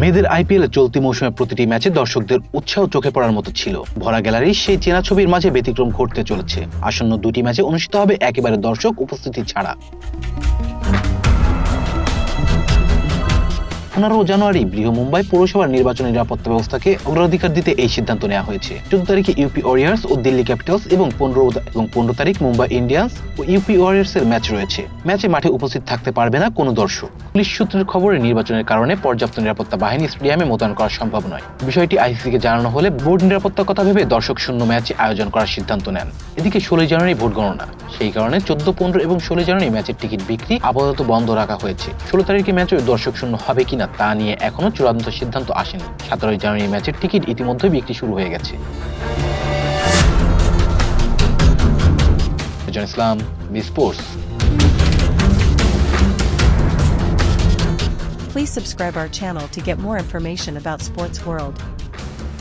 মেয়েদের আইপিএল চলতি মৌসুমে প্রতিটি ম্যাচে দর্শকদের উৎসাহ চোখে পড়ার মতো ছিল। ভরা গ্যালারি, সেই চেনা ছবির মাঝে ব্যতিক্রম ঘটতে চলেছে। আসন্ন দুটি ম্যাচে অনুষ্ঠিত হবে একেবারে দর্শক উপস্থিতি ছাড়া। পনেরো জানুয়ারি বৃহ মুম্বাই পৌরসভার নির্বাচনী নিরাপত্তা ব্যবস্থাকে অগ্রাধিকার দিতে এই সিদ্ধান্ত নেওয়া হয়েছে। চোদ্দ তারিখে ইউপি ওয়ারিয়ার্স ও দিল্লি ক্যাপিটালস এবং পনেরো এবং পনেরো তারিখ মুম্বাই ইন্ডিয়ান্স ও ইউপি ওয়ারিয়ার্স এর ম্যাচ রয়েছে। ম্যাচে মাঠে উপস্থিত থাকতে পারবে না কোনো দর্শক। পুলিশ সূত্রের খবরে নির্বাচনের কারণে পর্যাপ্ত নিরাপত্তা বাহিনী স্টেডিয়ামে মোতায়েন করা সম্ভব নয়। বিষয়টি আইসিসিকে জানানো হলে বোর্ড নিরাপত্তার কথা ভেবে দর্শক শূন্য ম্যাচে আয়োজন করার সিদ্ধান্ত নেন। এদিকে ষোলোই জানুয়ারি ভোট গণনা। সেই কারণে চোদ্দ, পনেরো এবং ষোলো জানুয়ারি ম্যাচের টিকিট বিক্রি আপাতত বন্ধ রাখা হয়েছে। ষোলো তারিখে ম্যাচে দর্শক শূন্য হবে কিনা তা নিয়ে এখনও চূড়ান্ত সিদ্ধান্ত আসেনি সতেরোই জানুয়ারি ম্যাচের টিকিট ইতিমধ্যেই বিক্রি শুরু হয়ে গেছে ইসলাম Please subscribe our channel to get more information about Sports World.